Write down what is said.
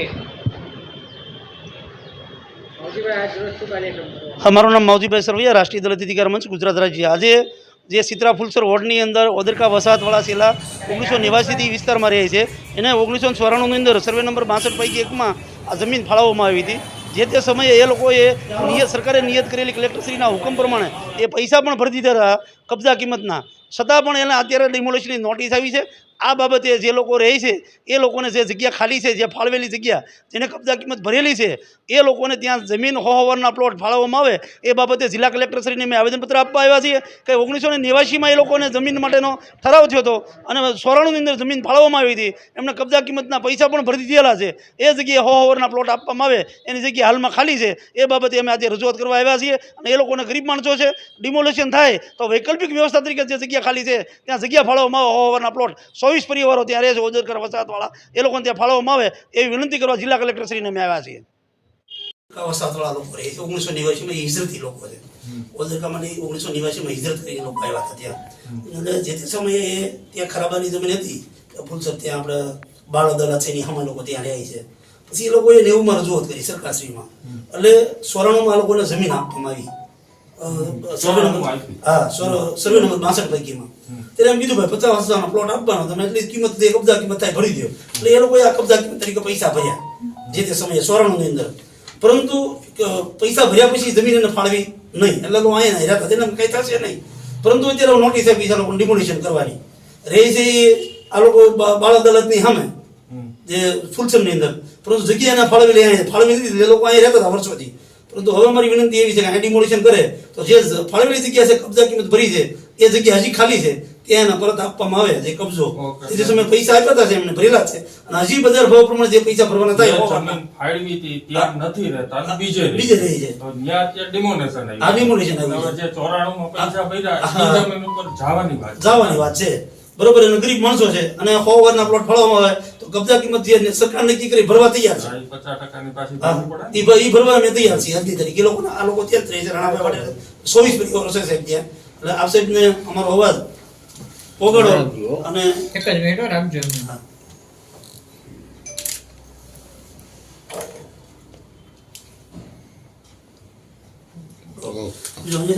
Okay. મારું નામ માવજીભાઈ સરવૈયા રાષ્ટ્રીય દલિત અધિકાર મંચ ગુજરાત રાજ્ય. આજે જે સિત્રા ફૂલસર વોર્ડની અંદર ઓદરકા વસાહતવાળા છેલ્લા ઓગણીસો નેવાસીથી વિસ્તારમાં રહે છે. એને ઓગણીસો ચોરાણુંની અંદર સર્વે નંબર બાસઠ પૈકી એકમાં આ જમીન ફાળવવામાં આવી હતી. જે તે સમયે એ લોકોએ નિયત સરકારે નિયત કરેલી કલેક્ટરશ્રીના હુકમ પ્રમાણે એ પૈસા પણ ભરી દીધા હતા કબજા કિંમતના. છતાં પણ એને અત્યારે ડિમોલેશનની નોટિસ આવી છે. આ બાબતે જે લોકો રહે છે, એ લોકોને જે જગ્યા ખાલી છે, જે ફાળવેલી જગ્યા, જેને કબજા કિંમત ભરેલી છે, એ લોકોને ત્યાં જમીન હોવાના પ્લોટ ફાળવવામાં આવે, એ બાબતે જિલ્લા કલેક્ટરશ્રીને મેં આવેદનપત્ર આપવા આવ્યા છીએ કે ઓગણીસો ને એ લોકોને જમીન માટેનો ઠરાવ થયો હતો અને સોરાણુની અંદર જમીન ફાળવવામાં આવી હતી. એમને કબજા કિંમતના પૈસા પણ ભરી દીધેલા છે. એ જગ્યાએ હો હોવરના પ્લોટ આપવામાં આવે, એની જગ્યા હાલમાં ખાલી છે. એ બાબતે અમે આજે રજૂઆત કરવા આવ્યા છીએ અને એ લોકોને ગરીબ માણસો છે, ડિમોલેશન થાય તો વૈકલ્પિક વ્યવસ્થા તરીકે જે જગ્યા ખાલી છે, ત્યાં જગ્યા ફાળવવામાં આવે હો હોવરના પ્લોટ ચોવીસ પરિવારો ત્યાં રહે છે ઓજરકર વસાહતવાળા. એ લોકોને ત્યાં ફાળવવામાં આવે એવી વિનંતી કરવા જિલ્લા કલેક્ટરશ્રીને અમે આવ્યા છીએ. વસાહતવાળા લોકો રહે છે. ઓગણીસો નેવાસીમાં એ હિજરતી લોકો છે. ઓજરકામાં ઓગણીસો નેવાસીમાં હિજરત કરીને લોકો આવ્યા હતા ત્યાં. એટલે જે તે સમયે ત્યાં ખરાબાની જમીન હતી ફૂલસર ત્યાં આપણે બાળદલા છે એની હમણાં લોકો ત્યાં રહે છે. પછી એ લોકોએ નેવુંમાં રજૂઆત કરી સરકારશ્રીમાં. એટલે સોરાણુંમાં લોકોને જમીન આપવામાં આવી. સર્વે નંબર હા સર- સર્વે નંબર બાસઠ પૈકીમાં. ત્યારે એમ કીધું ભાઈ પચાસ હજારનો પ્લોટ આપવાનો તમે એટલી કિંમત દે કબજા કિંમત થાય ભરી દો. એટલે એ લોકોએ આ કબજા કિંમત તરીકે પૈસા ભર્યા જે તે સમયે સોરાણુંની અંદર. પરંતુ પૈસા ભર્યા પછી જમીન એને ફાળવી નહીં. એટલે લોકો અહીંયા હેરા થતા એને કંઈ થશે નહીં. પરંતુ અત્યારે નોટિસ આપી છે લોકો ડિમોલિશન કરવાની. રહી છે એ આ લોકો બાળ અદાલતની સામે જે ફૂલસમની અંદર. પરંતુ જગ્યા એના ફાળવી લે ફાળવી લીધી એ લોકો અહીંયા રહેતા હતા વર્ષોથી. પરંતુ હવે અમારી વિનંતી એવી છે કે ડિમોલિશન કરે. તો જે ફાળવેલી જગ્યા છે કબજા કિંમત ભરી છે એ જગ્યા હજી ખાલી છે ત્યાં એના પરત આપવામાં આવે જે કબજો. જે સમય પૈસા આપ્યા હતા છે એમને ભરેલા છે અને હજી બજાર ભાવ પ્રમાણે જે પૈસા ભરવાના થાય ફાળવી હતી ત્યાં નથી રહેતા બીજે બીજે રહી છે. ત્યાં ડિમોનેશન આવી આ આવ્યું હવે જે ચોરાણુંમાં પૈસા ભર્યા જવાની વાત. જવાની વાત છે. બરોબર અને ગરીબ માણસો છે અને સો વારના પ્લોટ ફાળવવામાં આવે તો કબજા કિંમત જે સરકાર નક્કી કરી ભરવા તૈયાર છે. હા, ભરવી અમે તૈયાર છીએ આજની તારીખે એ લોકો આ લોકો ત્યાં જ રહે છે રાણાભાઈ વાડે ચોવીસ પરિવારો છે સાહેબ ત્યાં. એટલે આપ સાહેબને અમારો અવાજ પોગળો અને એક જ મિનિટ રાખજો બીજો